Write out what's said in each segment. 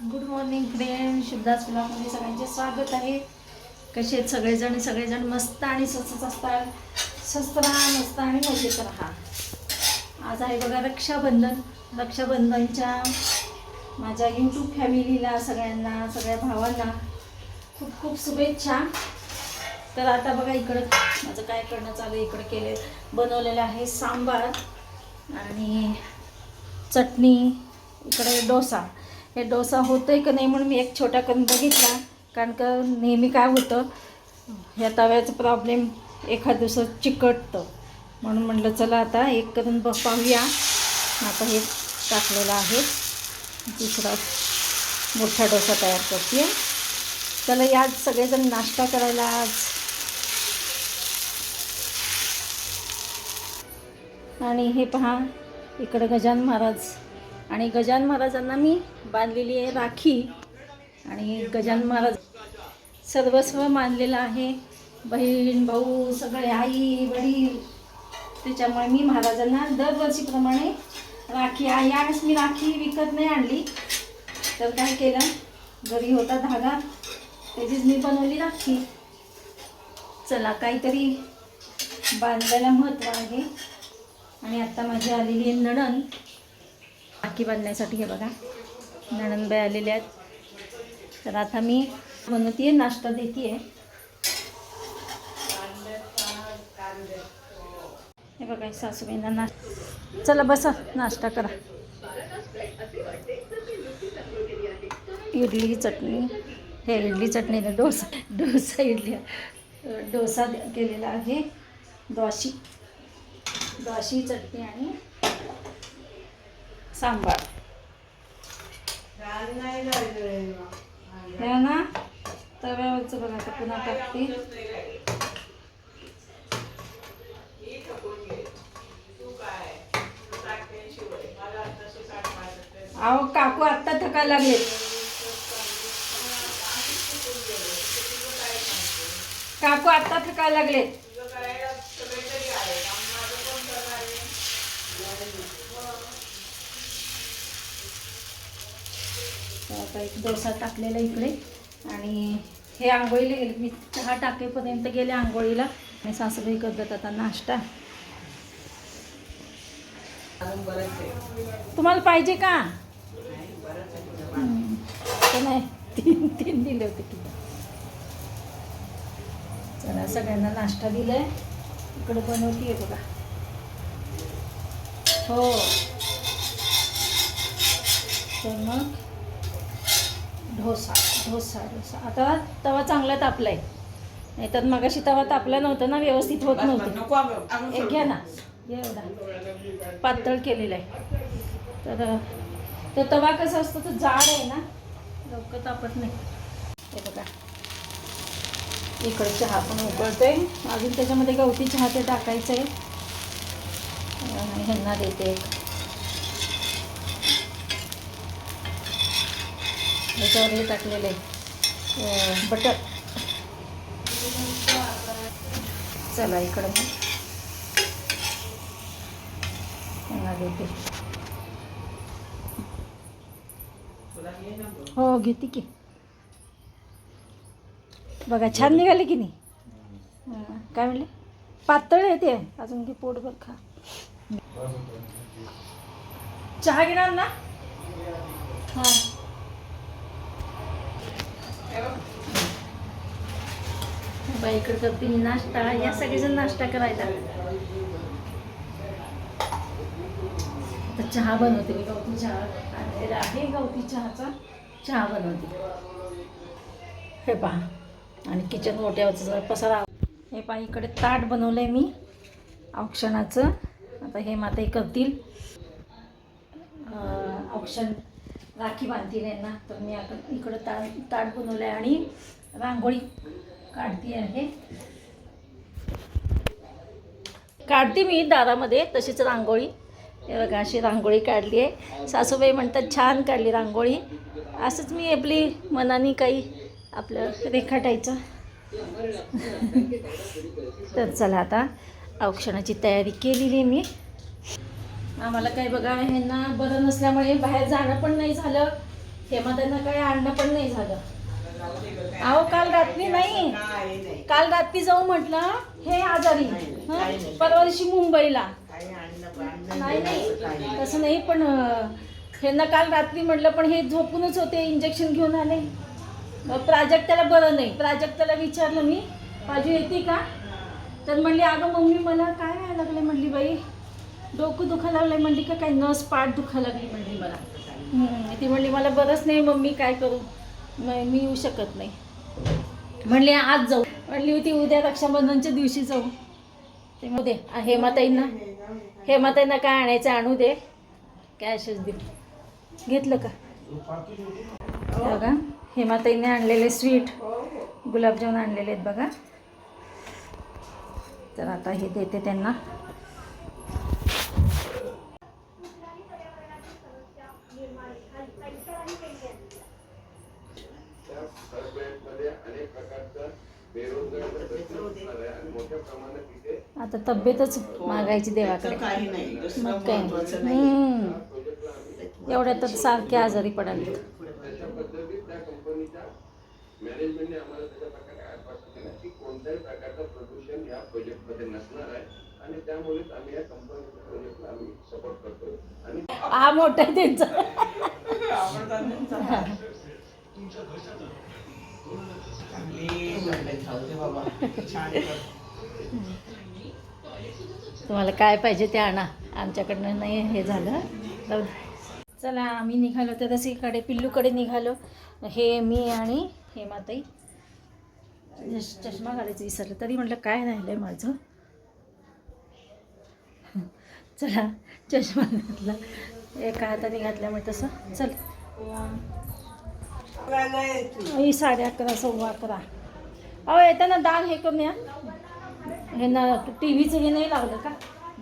Good morning friend शुभदास ब्लॉगमध्ये सगळ्यांचे स्वागत आहे. कसे आहेत सगळेजण? सगळेजण मस्त आणि स्वस्तच असतात. स्वस्त राहा मस्त आणि मजेत राहा. आज आहे बघा रक्षाबंधन. रक्षाबंधनच्या माझ्या यूट्यूब फॅमिलीला सगळ्यांना सगळ्या भावांना खूप खूप शुभेच्छा. तर आता बघा इकडं माझं काय करणं चालू आहे. इकडं केले बनवलेलं आहे सांबार आणि चटणी इकडे डोसा. हे डोसा होतो आहे का नाही म्हणून मी एक छोटा करून बघितला. कारण का नेहमी काय होतं ह्या तव्याचा प्रॉब्लेम एखाद दिवसात चिकटतं. म्हणून म्हटलं चला आता एक करून बघ पाहूया आता हे टाकलेलं आहे. दुसरा मोठा डोसा तयार करते. चला या आज सगळेजण नाश्ता करायला आज. आणि हे पहा इकडं गजान महाराज आणि गजान महाराजांना मी बांधलेली आहे राखी. आणि गजान महाराज सर्वस्व मानलेलं आहे. बहीण भाऊ सगळे आई वडील. त्याच्यामुळे मी महाराजांना दरवर्षीप्रमाणे राखी आहे. यावेळेस मी राखी विकत नाही आणली. तर काय केलं? घरी होता धागा. त्याचीच मी बनवली राखी. चला काहीतरी बांधायला महत्त्व आहे. आणि आता माझी आलेली आहे नणन राखी बांधण्यासाठी हे बघा. नणंदबाई आलेले आहेत. तर आता मी बनवते नाश्ता देते हे बघा सासूबाईंना नाश्ता चला बसा नाश्ता करा. इडली चटणी. हे इडली चटणी ना डोसा डोसा इडली. डोसा केलेला आहे. द्वाशी. द्वाशी चटणी आणि सांबार. हे ना तव्यावरचं बघा आता पुन्हा टाकते. अहो काकू आत्ता थकायला लागलेत. काकू आत्ता थकायला लागलेत तर आता एक डोसा टाकलेला इकडे. आणि हे आंघोळीला गेले. मी चहा टाकेपर्यंत गेले आंघोळीला. आणि सासूबाई करतात आता नाश्ता. तुम्हाला पाहिजे का? नाही तीन तीन दिले होते की. चला सगळ्यांना नाश्ता दिलाय. इकडे बनवतीये बघा. हो. तर मग डोसा डोसा डोसा आता तवा चांगला तापलाय. नाही तर मगाशी तवा तापला नव्हता ना व्यवस्थित होत नव्हतं. एक घ्या ना. एवढा. पातळ केलेला आहे. तर तो तवा कसा असतो तो जाड आहे ना. लवकर तापत नाही. हे बघा. इकडे चहा पण उकळतोय. अजून त्याच्यामध्ये गवती चहा ते टाकायचं आहे ह्यांना देते एक. याच्यावर हे टाकलेलं आहे बटर. चला इकडं मग. देते. हो घेते की. बघा छान निघाले की नाही? काय म्हणले? पातळ येते अजून की पोटभर खा. चहा घेणार ना? हां. बाई इकडे करते नाश्ता या सगळेजण नाश्ता करायला. आता चहा बनवते मी गवती चहा आणलेला आहे गवती चहाचा? चहा बनवते. हे पहा आणि किचन मोठ्यावरचं जरा पसारा हे पहा इकडे ताट बनवलं आहे मी औक्षणाचं. आता हे माता हे करतील औक्षण राखी बांधतील यांना. तर मी आता इकडं ताट ताट बनवलं आहे आणि रांगोळी काढती आहे. काढते मी दारामध्ये तशीच रांगोळी. हे बघा अशी रांगोळी काढली आहे. सासूबाई म्हणतात छान काढली रांगोळी. असंच मी आपली मनाने काही आपलं रेखाटायचं. तर चला आता औक्षणाची तयारी केलेली आहे मी. आम्हाला काही बघा ह्यांना बरं नसल्यामुळे बाहेर जाणं पण नाही झालं. हेमा त्यांना काही आणणं पण नाही झालं. अहो काल रात्री नाही. काल रात्री जाऊ म्हटलं हे आजारी परवा दिवशी मुंबईला. नाही नाही. तसं नाही पण ह्यांना काल रात्री म्हटलं पण हे झोपूनच होते इंजेक्शन घेऊन आले. प्राजक्ताला बरं नाही. प्राजक्ताला विचारलं मी बाजू येते का? तर म्हणली अगं मम्मी मला काय व्हायला लागलं? म्हणली बाई डोकं दुखायला लागलं म्हणली का काय नस पाठ दुखायला लागली म्हणली मला. ती म्हणली मला बरंच नाही मम्मी काय करू? मी येऊ शकत नाही. म्हणली आज जाऊ. म्हणली होती उद्या रक्षाबंधनच्या दिवशी जाऊ. ते मग दे हेमाताईंना हेमाताईंना काय आणायचं आणू दे. कॅशच दे. घेतलं का? बघा हेमाताईने आणलेले स्वीट गुलाबजामुन आणलेले आहेत बघा. तर आता हे देते त्यांना. आता तब्येतच मागायची देवाकडे. काही नाही मग काय हम्म. एवढ्या तर सारखे आजारी पडाले मॅनेजमेंटने आम्हाला त्याच्या प्रकारे आश्वासन दिलं की कोणत्याही प्रकारचं प्रदूषण या प्रोजेक्टमध्ये नसणार आहे. आणि त्यामुळेच आम्ही या कंपनीच्या प्रोजेक्टला आम्ही सपोर्ट करतो आणि हा मोठा आहे त्यांचा तुम्हाला काय पाहिजे ते आणा. आमच्याकडनं नाही हे झालं. जाऊ चला आम्ही निघालो. तर तसेकडे पिल्लूकडे निघालो. हे मी आणि हे माताई. चष्मा घालायचं विसरलं. तरी म्हटलं काय राहिलं आहे माझं? चला चष्मा घातला. एका हाताने घातल्यामुळे तसं. चल. ही साडे अकरा सव्वा अकरा. अहो येताना दाग हे कमी या हे ना टी व्हीचं हे नाही लावलं का?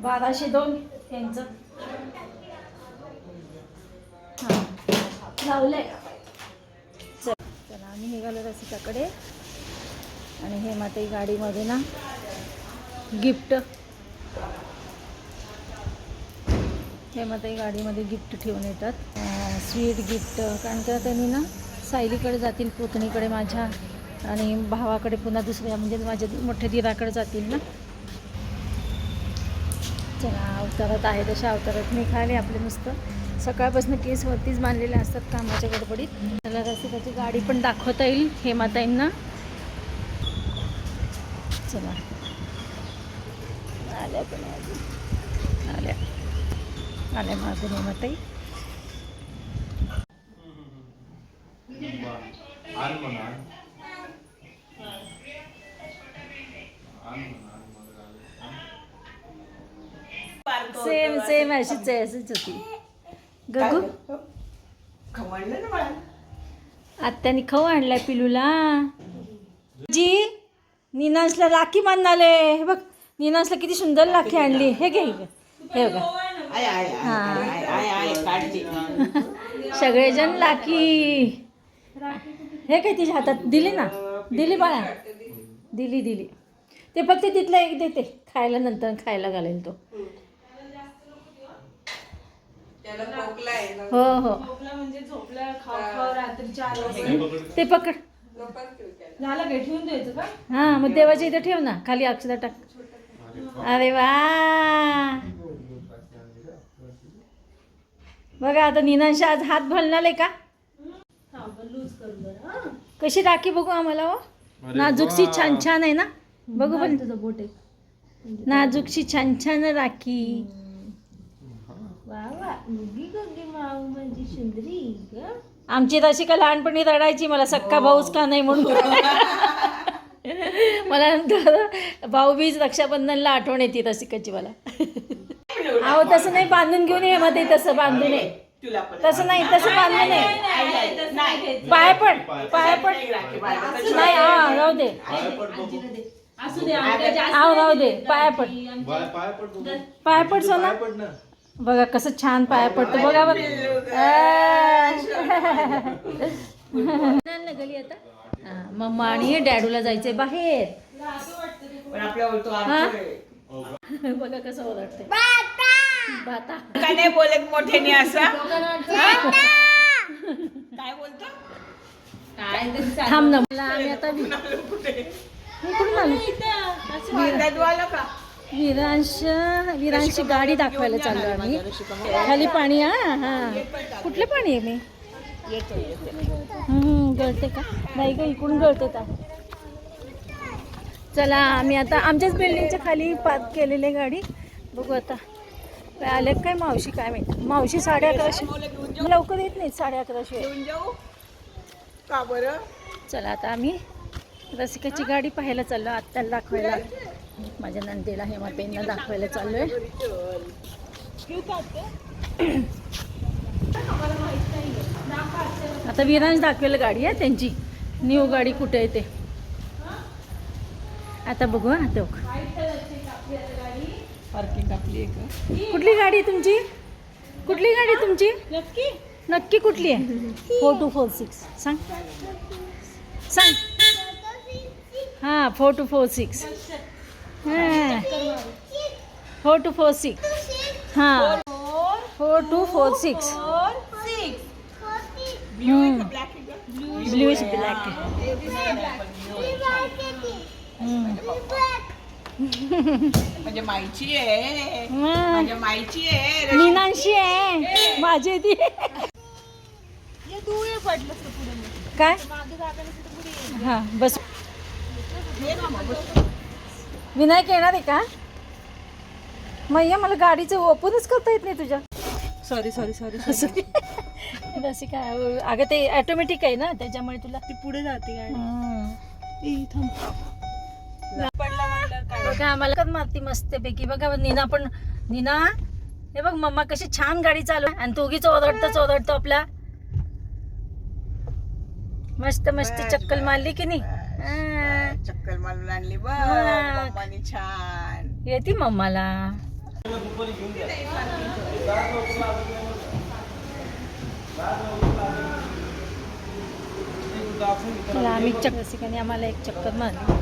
बाराशे दोन यांचं. हां. लावलं चल. चला आम्ही निघालो रसिकाकडे. आणि हे माते गाडीमध्ये ना गिफ्ट. हे माते गाडीमध्ये गिफ्ट ठेवून येतात. Sweet gift. कारण का त्यांनी ना सायलीकडे जातील पुतणीकडे माझ्या आणि भावाकडे पुन्हा दुसऱ्या म्हणजे माझ्या मोठ्या दिराकडे जातील ना. चला अवतारात आहे तशा अवतारात निघाले आपले नुसतं. सकाळपासून केस वरतीच बांधलेले असतात कामाच्या गडबडीत. त्याला रसिकाची गाडी पण दाखवता येईल हे माताईंना चला. आल्या पण आल्या. आल्या मागून हेमाताई. सेम. सेम अशीच आहे अशीच होती गगू खवळलं ना आत्याने खाऊ आणलाय पिलूला. जी निनांशला राखी बांधाले हे बघ निनांशला किती सुंदर राखी आणली. हे घे हे बघा. आय आय आय सगळेजण राखी हे काय तिच्या हातात? दिली ना? दिली बाळा. दिली दिली. ते फक्त तिथलं एक देते. खायला नंतर खायला घालेल तो. हो हो. म्हणजे ते पकड. हां मग देवाच्या इथे ठेव ना. खाली अक्षदा टाक. अरे वा! बघा आता निनांश आज हात भरणार आहे का? कशी राखी बघू आम्हाला हो? नाजूकशी छान छान आहे ना? बघू पण. तुझं बोट आहे नाजूकशी छान छान राखी. वा वा. उगी गंगी माऊ म्हणजे सुंदरी ग. आमची रसिका लहानपणी रडायची मला सक्का भाऊच का नाही म्हणून. मला नंतर भाऊबीज रक्षाबंधनला आठवण येते रसिकाची मला. अहो तसं नाही बांधून घेऊन ये मध्ये तसं बांधून ये. तुला पण. तसं नाही तसं आई, नाही पाय पड पाय पड. नाही हा राहू दे. असू दे आमच्या जास्त आव राहू दे. पाय पड. पाय पड सोना. ना. बघा कसं छान पाया पडतो. बघा बरं. गली आता. मम्मा आणि डॅडूला जायचंय बाहेर. पण आपल्या हा? बघा कसं ओरडते. बाता! नाही बोलत मोठ्याने असं? काय बोलतो? काय तरी चालू. थांब ना. मला आम्ही आता वि- कुठे? इकडून आलो? वांद्यात का? विरांश विरांशी गाडी दाखवायला चाललो आम्ही. खाली पाणी हा हा. कुठलं पाणी आहे मी? हम्म, गळते का? नाही ग इकडून गळते का चला आम्ही आता आमच्याच बिल्डिंगच्या खाली पार्क केलेली आहे गाडी. बघू आता. काय आले काय मावशी काय माहिती. मावशी साडे अकराशे. लवकर येत नाही साडे अकराशे. का बरं? चला आता आम्ही रसिकाची गाडी पाहायला चाललो आत्याला दाखवायला. माझ्या नंदेला हेमाताईंना दाखवायला चाललोय. आता विरांश दाखवेल गाडी आहे त्यांची. न्यू गाडी कुठे आहे ते? आता बघू हा तो. पार्किंग आपली आहे का कुठली गाडी आहे तुमची? कुठली गाडी आहे तुमची? नक्की नक्की कुठली आहे? फोर टू फोर सिक्स सांग. सांग. हाँ फोर टू फोर सिक्स हाँ. फोर टू फोर सिक्स हाँ. Four two four six black आहे का ब्ल्यूश ब्लॅक म्हणजे माईची आहे. माझ्या माईची आहे मीनांशी आहे. माझी ती. काय. हां बस. विनायक येणार आहे का? मैया मला गाडीचं ओपनच करता येत नाही तुझ्या. सॉरी सॉरी सॉरी असं रसिका अगं ते ऑटोमॅटिक आहे ना त्याच्यामुळे तुला ती पुढे जाते गाडी थांब. बघा आम्हाला मारती मस्त पैकी बघा नीना पण नीना हे बघ मम्मा कशी छान गाडी चालू आणि तू उगीच ओरडतो आपला. मस्त मस्त चक्कल मारली की नाही. चक्कर मारून आणली बघ छान. येते मम्माला. आम्ही चक रसिकाने आम्हाला एक चक्कर मारली.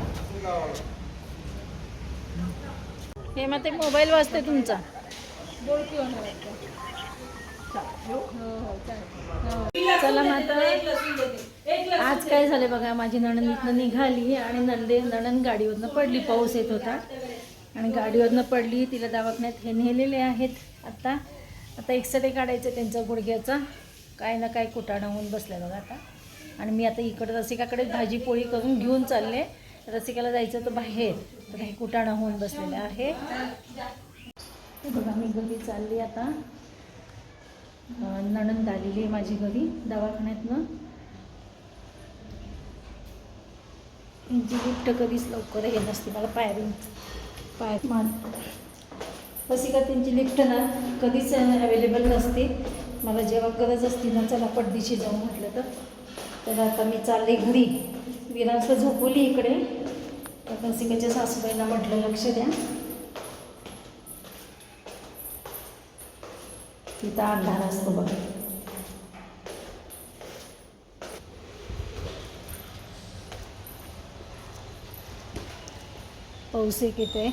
हे मग ते मोबाईल वाजते तुमचा. चला माता आज काय झालं बघा माझी नणंद इथनं निघाली आणि नंदे नणंद गाडीवरनं पडली पाऊस येत होता. आणि गाडीवरनं पडली तिला दवाखान्यात हे नेलेले आहेत. आता आता एक्सरे काढायचं त्यांचा गुडघ्याचा. काय ना काय कुटाणा होऊन बसल्या बघा आता. आणि मी आता इकडं रसिकाकडे भाजी पोळी करून घेऊन चालले. रसिकाला जायचं होतं बाहेर. तर हे कुटाणा होऊन बसलेलं आहे. बघा मी घरी चालली आता. नणंद आलेली आहे माझी घरी दवाखान्यातनं. यांची लिफ्ट कधीच लवकर हे नसते मला पायरी पाय मान रसिका त्यांची लिफ्ट ना कधीच अवेलेबल नसते. मला जेव्हा गरज असते ना चला पडदीशी जाऊ म्हटलं तर. तर आता मी चालले घरी. विरांसला झोपवली इकडे. तर रसिकाच्या सासूबाईंना म्हटलं लक्ष द्या. तिथं अंधार असतो बघा. पाऊस एक येते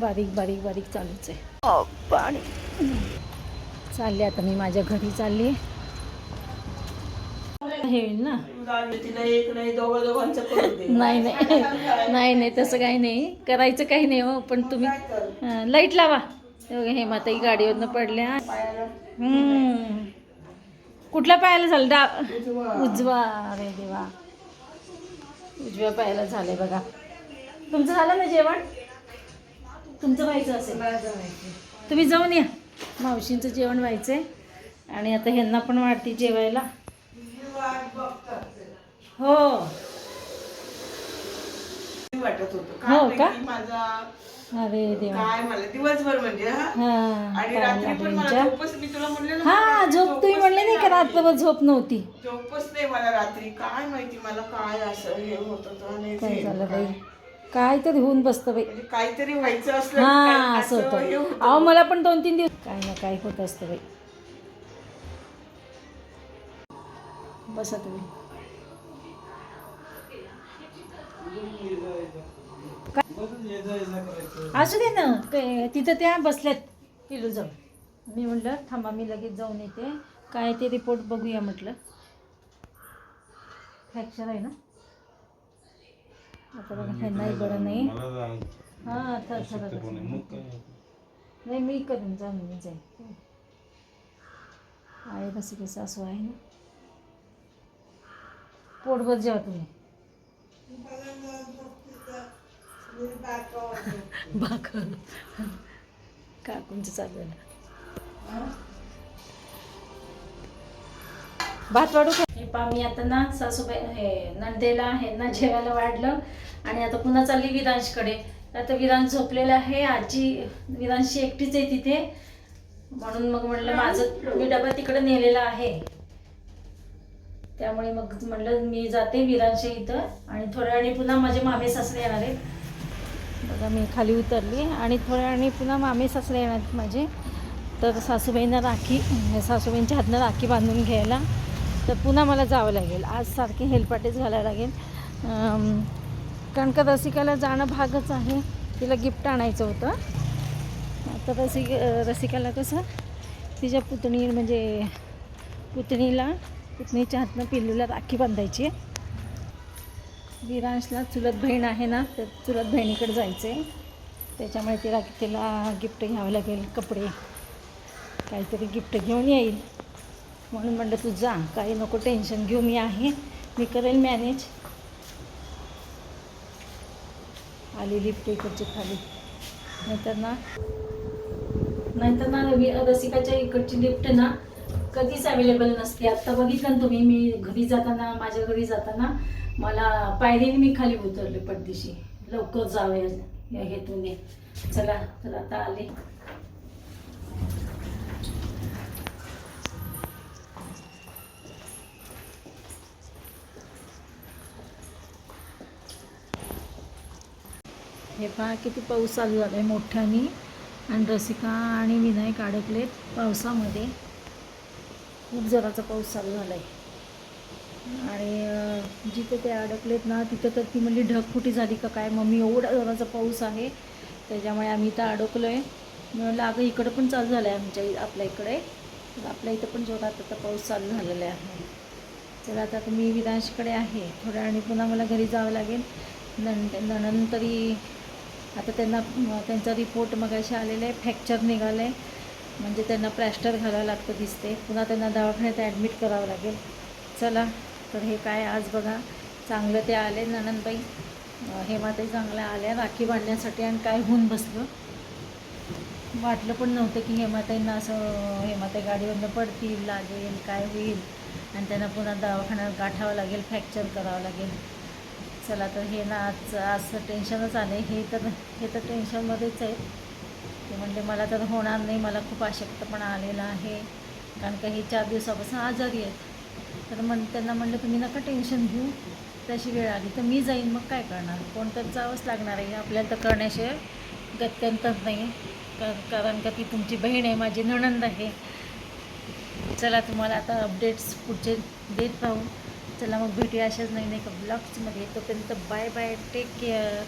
बारीक बारीक बारीक चालूच आहे. पाणी चालले आता मी माझ्या घरी चालली. हे होईल ना? नाही नाही नाही. नाही तसं काही नाही. करायचं काही नाही हो पण तुम्ही लाइट लावा. हे हे माताई गाडीवरनं पडल्या. कुठल्या पायाला झालं? डा उजवा. अरे देवा. उजव्या पायाला झालंय बघा. तुमचं झालं ना जेवण? तुमचं व्हायचं असेल. तुम्ही जाऊन या. मावशींचं जेवण व्हायचंय. आणि आता ह्यांना पण वाढती जेवायला. हो वाटत होतं हो काय का? माझा अरे देवा काय मला दिवसभर म्हणजे हा आणि रात्री पण मला? झोपच मी तुला म्हणले ना हा झोप तुम्ही म्हणले नाही का. रात्रभर झोप नव्हती झोपच नाही मला रात्री काय माहिती मला काय असं हे होत होतं आणि काय झालं. बाई काय तरी होऊन बसतं बाई म्हणजे काहीतरी व्हायचं असलं हा असं होतं होतं. अहो मला पण दोन तीन दिवस काय ना काय होत असतं बाई बसा तुम्ही. असू दे ना तिथं त्या बसल्यात पिलू जाऊ मी म्हटलं थांबा मी लगेच जाऊन येते. काय ते रिपोर्ट बघूया म्हटलं. फ्रॅक्चर आहे ना? आता बघा बरं नाही. मला जा- हां थर. मग थर नाही मी करेन जाऊन मी जाईन. आहे कशी कशी सासू आहे ना? पोटभर जेवा तुम्ही. भाकर. काकूंचं चालू आहे? भात वाढू का? हे पा मी आता ना सासूबाई हे नंदेला हे ना जेवायला वाढलं. आणि आता पुन्हा चालली विरांशकडे आता विरांश झोपलेलं आहे आजी विरांशची एकटीच आहे तिथे. म्हणून मग म्हणलं माझं मी डबा तिकडे नेलेला आहे. त्यामुळे मग म्हणलं मी जाते विरांशे इथं आणि थोड्या वेळाने पुन्हा माझे मामे सासरे येणार आहेत. बघा मी खाली उतरली आणि थोड्या वेळाने पुन्हा मामे सासरे येणार आहेत माझे. तर सासूबाईंना राखी म्हणजे सासूबाईंच्या हातनं राखी बांधून घ्यायला. तर पुन्हा मला जावं लागेल. आज सारखी हेलपाटेच घालायला लागेल. कारण का रसिकाला जाणं भागच आहे. तिला गिफ्ट आणायचं होतं. आता रसिक रसिकाला कसं तिच्या पुतणी म्हणजे पुतणीला पुतणीच्या हातनं पिल्लूला राखी बांधायची आहे. विरांशला चुलत बहीण आहे ना तर चुलत बहिणीकडे जायचं आहे त्याच्यामुळे ती राखी तिला गिफ्ट घ्यावं लागेल कपडे. काहीतरी गिफ्ट घेऊन येईल. म्हणून म्हणलं तू जा काही नको टेन्शन घेऊ मी आहे. मी करेल मॅनेज आली लिफ्ट इकडची खाली. नाहीतर ना नाहीतर ना रवी रसिकाच्या इकडची लिफ्ट ना कधीच अवेलेबल नसते. आत्ता बघितलं ना तुम्ही मी घरी जाताना माझ्या घरी जाताना मला पायरीने मी खाली उतरले पडदिशी. लवकर जावे या हेतूने. चला तर आता आले. हे पहा किती पाऊस चालू झाला आहे मोठ्याने. आणि रसिका आणि विनायक अडकलेत पावसामध्ये. खूप जोराचा पाऊस चालू झाला आहे आणि जिथे ते अडकलेत ना तिथं तर ती म्हणली ढगफुटी झाली का काय? मम्मी एवढा जोराचा पाऊस आहे. त्याच्यामुळे आम्ही इथं अडकलो आहे म्हणलं अगं इकडं पण चालू झालं आहे आमच्या इ- आपल्या इकडे. आपल्या इथं पण जोरात आता पाऊस चालू झालेला आहे. तर आता मी विरांशकडे आहे. थोड्या आणि पुन्हा मला घरी जावं लागेल. नंद नंतर तरी आता त्यांना त्यांचा रिपोर्ट मगाशी आलेला आहे. फ्रॅक्चर निघालं आहे म्हणजे त्यांना प्लॅस्टर घालावं लागतं दिसते. पुन्हा त्यांना दवाखान्यात ॲडमिट करावं लागेल. चला तर हे काय आज बघा. चांगलं ते आले ननंदबाई. हेमाताई चांगल्या आल्या राखी बांधण्यासाठी आणि काय होऊन बसलं. वाटलं पण नव्हतं की हेमाताईंना असं हेमाताई गाडीवरनं पडतील लागेल काय होईल. आणि त्यांना पुन्हा दवाखान्यात गाठावं लागेल फ्रॅक्चर करावं लागेल. चला तर हे ना आज आज टेन्शनच आलं आहे हे तर हे तर टेन्शनमध्येच आहे. ते म्हणले मला तर होणार नाही मला खूप अशक्तपणा आलेला आहे कारण का हे चार दिवसापासून आजारी आहेत. तर म्हण त्यांना म्हणलं तुम्ही नका टेन्शन घेऊ तशी वेळ आली तर मी जाईन मग काय करणार? कोण तर जावंच लागणार आहे आपल्याला तर करण्याशिवाय गत्यंतर नाही कारण का ती तुमची बहीण आहे माझी नणंद आहे. चला तुम्हाला आता अपडेट्स पुढचे देत राहू. चला मग भेटूया अशाच नवीन एका ब्लॉग्समध्ये तोपर्यंत बाय बाय टेक केअर